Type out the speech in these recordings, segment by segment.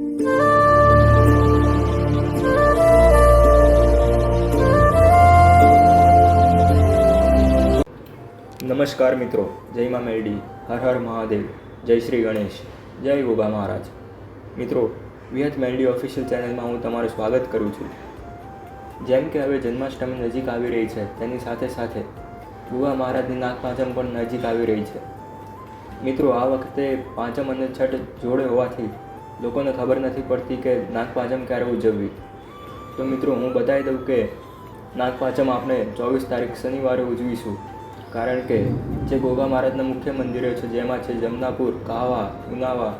નમસ્કાર મિત્રો, જય મા મેરડી, હર હર મહાદેવ, જય શ્રી ગણેશ, જય ગોગા મહારાજ. મિત્રો, વિહત મેરડી ઓફિશિયલ ચેનલમાં હું તમારું સ્વાગત કરું છું. જેમ કે હવે જન્માષ્ટમી નજીક આવી રહી છે, તેની સાથે સાથે ગોગા મહારાજની નાગ પાંચમ પણ નજીક આવી રહી છે. મિત્રો, આ વખતે પાંચમ અને છઠ જોડે હોવાથી લોકોને ખબર નથી પડતી કે નાગપાંચમ ક્યારે ઉજવવી. તો મિત્રો, હું બતાવી દઉં કે નાગપાંચમ આપણે ચોવીસ તારીખ શનિવારે ઉજવીશું. કારણ કે જે ગોગા મહારાજના મુખ્ય મંદિરો છે, જેમાં છે જમનાપુર કાવા ઉનાવા,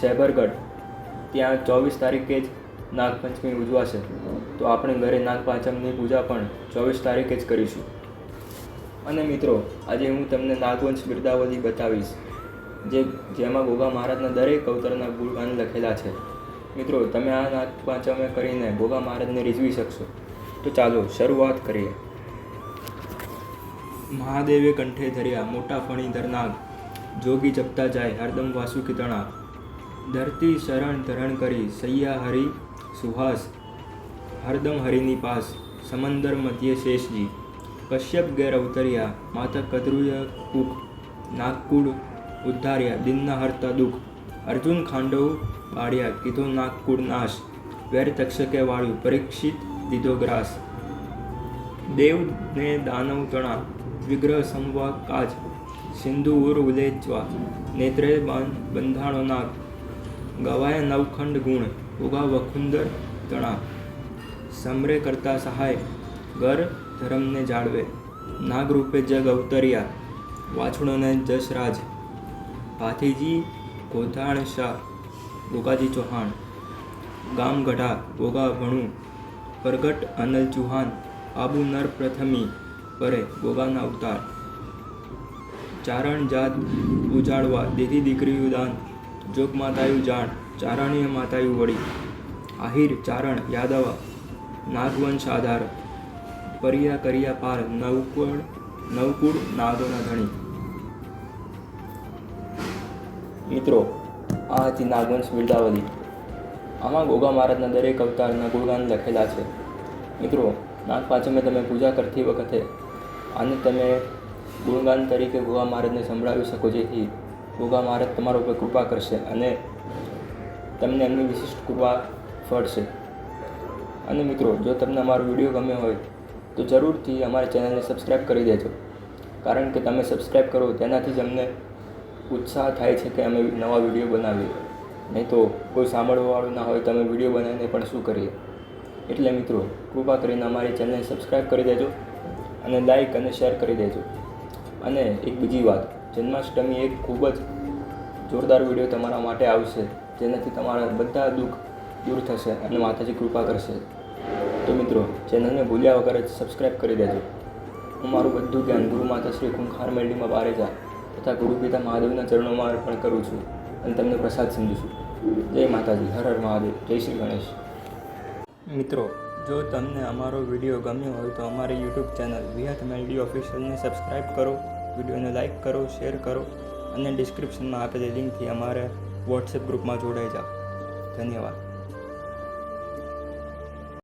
શેબરગઢ, ત્યાં ચોવીસ તારીખે જ નાગપંચમી ઉજવાશે. તો આપણે ઘરે નાગપાંચમની પૂજા પણ ચોવીસ તારીખે જ કરીશું. અને મિત્રો, આજે હું તમને નાગવંશ બિરદાવલી બતાવીશ. જે જેમાં ગોગા મહારાજના દરેક અવતરના ગુણગાન લખેલા છે. મિત્રો, તમે આ નાગપાંચમે કરીને ગોગા મહારાજને રીઝવી શકશો. તો ચાલો, શરૂઆત કરીએ. મહાદેવે કંઠે ધર્યા, મોટા ફણી ધરનાગ, જોગી જપતા જાય, હરદમ વાસુકીતણા ધરતી શરણ ધરણ કરી, સૈયા હરિ સુહાસ, હરદમ હરિની પાસ, સમંદર મધ્યે શેષજી. કશ્યપ ગેર અવતર્યા, માતા કદરુય કુક, નાગકુળ ઉદ્ધાર્યા દિનના હરતા દુઃખ. અર્જુન ખાંડવ બાળ્યા કીધો નાગકુળ નાશ. વેર તક્ષકે વાળ્યું, પરીક્ષિત દીધો ગ્રાસ. દેવ ને દાનવ તણા, વિગ્રહ સંવા કાજ. સિંધુ ઉર ઉલેચવા, નેત્રે બંધાણો નાગ. ગવાય નવખંડ ગુણ ઉગા વખુંદર તણા. સમરે કરતા સહાય ગર ધર્મને જાળવે. નાગરૂપે જગ અવતર્યા, વાછણોને જશરાજ ભાથીજી ગોધાણ શાહ ગોગાજી ચૌહાણ ગામ ગઢા ગોગા ભણું પરગટ, અનલ ચૌહાણ, આબુ નર પ્રથમી પરે ગોગાના અવતાર. ચારણ જાત ઉજાડવા દીધી દીકરીયું દાન જોગ માતાયું જાણ, ચારણીય માતાયું વળી. આહિર ચારણ યાદવ, નાગવંશ આધાર, પરિયા કરિયા પાર, નવકુળ નવકુળ નાગોના ધણી. મિત્રો, આ હતી નાગવંશ બિરદાવલી આમાં ગોગા મહારાજના દરેક અવતારના ગુણગાન લખેલા છે. મિત્રો, નાગ પાંચમે તમે પૂજા કરતી વખતે આને તમે ગુણગાન તરીકે ગોગા મહારાજને સંભળાવી શકો, જેથી ગોગા મહારાજ તમારા ઉપર કૃપા કરશે અને તમને એમની વિશિષ્ટ કૃપા ફળશે. અને મિત્રો, જો તમને અમારો વીડિયો ગમ્યો હોય, તો જરૂરથી અમારી ચેનલને સબસ્ક્રાઈબ કરી દેજો. કારણ કે તમે સબસ્ક્રાઈબ કરો, તેનાથી જ અમને ઉત્સાહ થાય છે કે અમે નવા વીડિયો બનાવીએ. નહીં તો કોઈ સાંભળવાવાળું ના હોય તો અમે વીડિયો બનાવીને પણ શું કરીએ? એટલે મિત્રો, કૃપા કરીને અમારી ચેનલને સબસ્ક્રાઈબ કરી દેજો અને લાઈક અને શેર કરી દેજો. અને એક બીજી વાત, જન્માષ્ટમી એક ખૂબ જ જોરદાર વીડિયો તમારા માટે આવશે, જેનાથી તમારા બધા દુઃખ દૂર થશે અને માતાજી કૃપા કરશે. તો મિત્રો ચેનલને ભૂલ્યા વગર જ સબસ્ક્રાઈબ કરી દેજો. હું મારું બધું જ્ઞાન ગુરુ માતા શ્રી કુંખાર મેળવીમાં બારેજા તથા ગુરુ પિતા મહાદેવના ચરણોમાં અર્પણ કરું છું અને તમને પ્રસાદ સમજું છું. જય માતાજી. હર હર મહાદેવ. જય શ્રી ગણેશ. મિત્રો, જો તમને અમારો વીડિયો ગમ્યો હોય તો અમારી યુટ્યુબ ચેનલ વિહત મેલડી ઓફિશિયલને સબસ્ક્રાઈબ કરો, વિડીયોને લાઇક કરો, શેર કરો અને ડિસ્ક્રિપ્શનમાં આપેલી લિંકથી અમારે વોટ્સએપ ગ્રુપમાં જોડાઈ જાઓ. ધન્યવાદ.